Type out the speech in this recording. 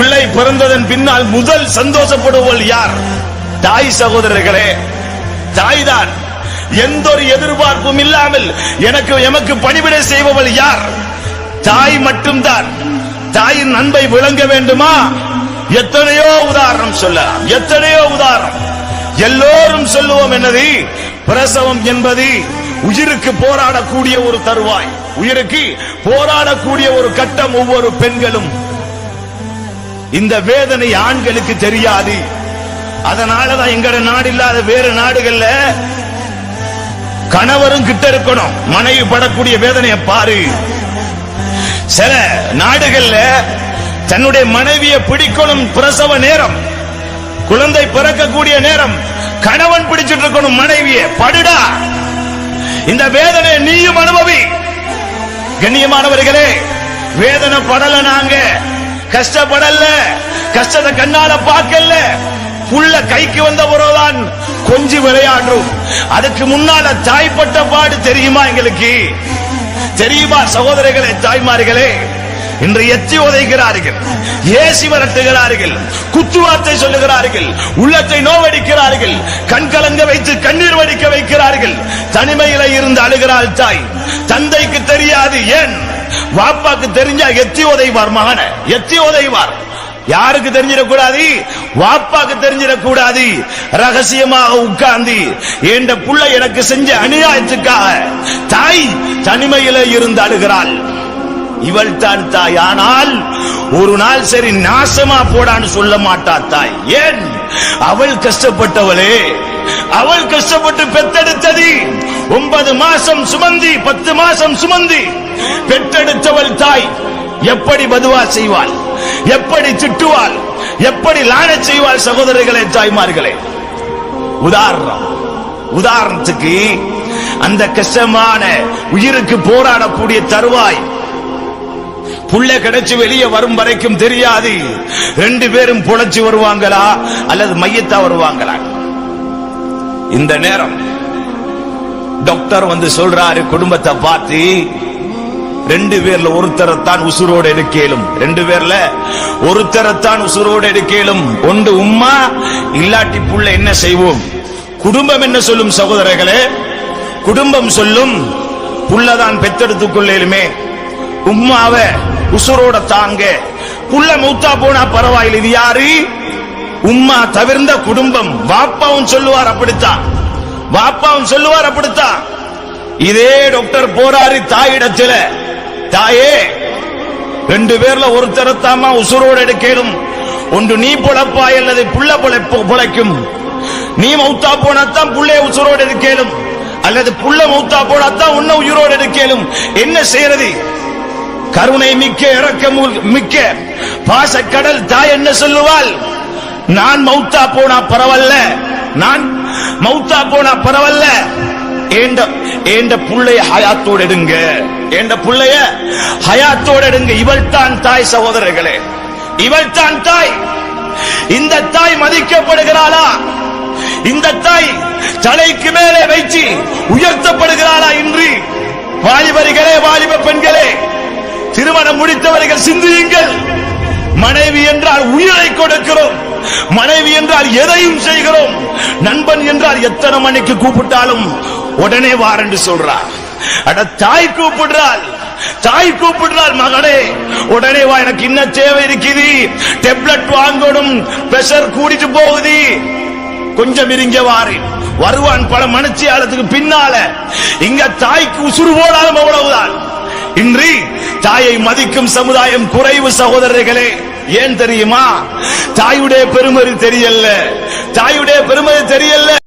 பிள்ளை பிறந்ததன் பின்னால் முதல் சந்தோஷப்படுவள் யார்? தாய் சகோதரர்களே தாய்தான். எந்த ஒரு எதிர்பார்ப்பும் இல்லாமல் எனக்கு எமக்கு பணிவிடை செய்பவள் யார்? தாய் மட்டும்தான். தாயின் அன்பை விளங்க வேண்டுமா? எத்தனையோ உதாரணம் சொல்லலாம். எத்தனையோ உதாரணம். எல்லோரும் சொல்லுவோம் என்னது? பிரசவம் என்பது உயிருக்கு போராடக்கூடிய ஒரு தருவாய். உயிருக்கு போராடக்கூடிய ஒரு கட்டம் ஒவ்வொரு பெண்களும். இந்த வேதனை ஆண்களுக்கு தெரியாது. அதனாலதான் எங்கட நாடு இல்லாத வேறு நாடுகள்ல கணவரும் கிட்ட இருக்கணும். மனைவி படக்கூடிய வேதனையை பாரு. சில நாடுகள்ல தன்னுடைய மனைவியை பிடிக்கணும் பிரசவ நேரம் குழந்தை பிறக்கக்கூடிய நேரம் கணவன் பிடிச்சிட்டு இருக்கணும் மனைவியை. படுடா. இந்த வேதனை நீயும் அனுபவி. கண்ணியமானவர்களே வேதனை படல நாங்க. கஷ்டப்படல. கஷ்டத்தை கண்ணால பார்க்கல. புள்ள கைக்கு வந்த பிறகுதான் கொஞ்சி விளையாடுறோம். அதுக்கு முன்னால தாய்ப்பட்ட பாடு தெரியுமா எங்களுக்கு? தெரியுமா சகோதரிகளே தாய்மார்களே? இன்று எத்தி உதைக்கிறார்கள். ஏசி விரட்டுகிறார்கள் குத்துவார்த்தை சொல்லுகிறார்கள். உள்ளத்தை நோவடிக்கிறார்கள். கண் கலங்க வைத்து கண்ணீர் வடிக்க வைக்கிறார்கள். தனிமையில இருந்து அழுகிறாள் தாய். தந்தைக்கு தெரியாது ஏன்? வாப்பாக்கு தெரிஞ்சா எத்தி உதைவார் மகனை எத்தி உதைவார். யாருக்கு தெரிஞ்சிடக்கூடாது? வாப்பாக்கு தெரிஞ்சிடக்கூடாது. ரகசியமாக உட்கார்ந்து என்ற புள்ள எனக்கு செஞ்ச அநியாயத்துக்காக தாய் தனிமையில இருந்து அழுகிறாள். இவள் தான் தாய் ஆனால் ஒரு நாள் சரி நாசமா போடான்னு சொல்ல மாட்டா தாய். ஏன்? அவள் கஷ்டப்பட்டவளே. அவள் கஷ்டப்பட்டு பெத்தெடுத்தது. ஒன்பது மாசம் சுமந்தி பத்து மாசம் சுமந்தி. பெற்றெடுத்தவள் தாய் எப்படி பதுவா செய்வாள்? எப்படி திட்டுவாள்? எப்படி லான செய்வாள் சகோதரர்களே தாய்மார்களே? உதாரணம். உதாரணத்துக்கு அந்த கஷ்டமான உயிருக்கு போராடக்கூடிய தருவாய். புள்ள கிடைச்சு வெளியே வரும் வரைக்கும் தெரியாது. ரெண்டு பேரும் புழைச்சு வருவாங்களா? அல்லது மையத்தா வருவாங்களா? இந்த நேரம் டாக்டர் வந்து சொல்றாரு குடும்பத்தை பார்த்து ரெண்டு பேர்ல ஒருத்தரத்தான் உசுரோடு எடுக்கலும். ரெண்டு பேர்ல ஒருத்தரத்தான் உசுரோடு எடுக்கலும். ஒன்று உம்மா இல்லாட்டி புள்ள என்ன செய்வோம்? குடும்பம் என்ன சொல்லும் சகோதரர்களே? குடும்பம் சொல்லும் புள்ளதான் பெத்தெடுத்துக் கொள்ளலுமே. உம்மாவ உசுரோட தாங்க. புள்ள மூத்தா போனா பரவாயில்லை இது யாரு? உம்மா தவிர்ந்த குடும்பம். வாப்பாவும் சொல்லுவார் அப்படித்தான். வாப்பாவும் சொல்லுவார் அப்படித்தான். இதே டாக்டர் போராரி தாயிடத்தில் தாயே ரெண்டு பேர்ல ஒருத்தரத்தாமா உசுரோடு எடுக்கணும் ஒன்று நீ பொழப்பாய் அல்லது புள்ள பொழைக்கும். நீ மௌத்தா போனாத்தான் புள்ளைய உசுரோடு எடுக்கலும். அல்லது புள்ள மௌத்தா போனாத்தான் உன்ன உயிரோடு எடுக்கலும். என்ன செய்யறது? கருணை மிக்க இறக்கம் மிக்க. பாசக்கடல் தாய் என்ன சொல்லுவாள்? நான் மௌத்தா போனா பரவல்ல. நான் மௌத்தா போனா பரவல்ல. ஏண்ட ஏண்ட புள்ளைய ஹயாத்தோடு எடுங்க. ஏண்ட புள்ளைய ஹயாத்தோடு எடுங்க. இவள் தான் தாய் சகோதரர்களே. இவள் தான் தாய். இந்த தாய் மதிக்கப்படுகிறாளா? இந்த தாய் தலைக்கு மேலே வைச்சு உயர்த்தப்படுகிறாளா இன்றி? வாலிபரிகளே வாலிப பெண்களே திருமணம் முடித்தவர்கள் சிந்தியுங்கள். மனைவி என்றால் உயிரை கொடுக்கிறோம். மனைவி என்றால் எதையும் செய்கிறோம். நண்பன் என்றால் எத்தனை மணிக்கு கூப்பிட்டாலும் உடனே வாரண்டு சொல்றார். அட தாய் கூப்பிடுறாள். தாய் கூப்பிடுறாள் மகனே உடனே வா எனக்கு என்ன தேவை இருக்குது. டெப்லெட் வாங்கணும் பிரஷர் கூடிட்டு போகுது. கொஞ்சம் இருங்க வாரு வருவான் பல மனச்சியாளத்துக்கு பின்னால. இங்க தாய்க்கு உசுறு போடாலும் அவ்வளவுதான். இன்று தாயை மதிக்கும் சமுதாயம் குறைவு சகோதரர்களே. ஏன் தெரியுமா? தாயுடைய பெருமதி தெரியல தாயுடைய பெருமதி தெரியல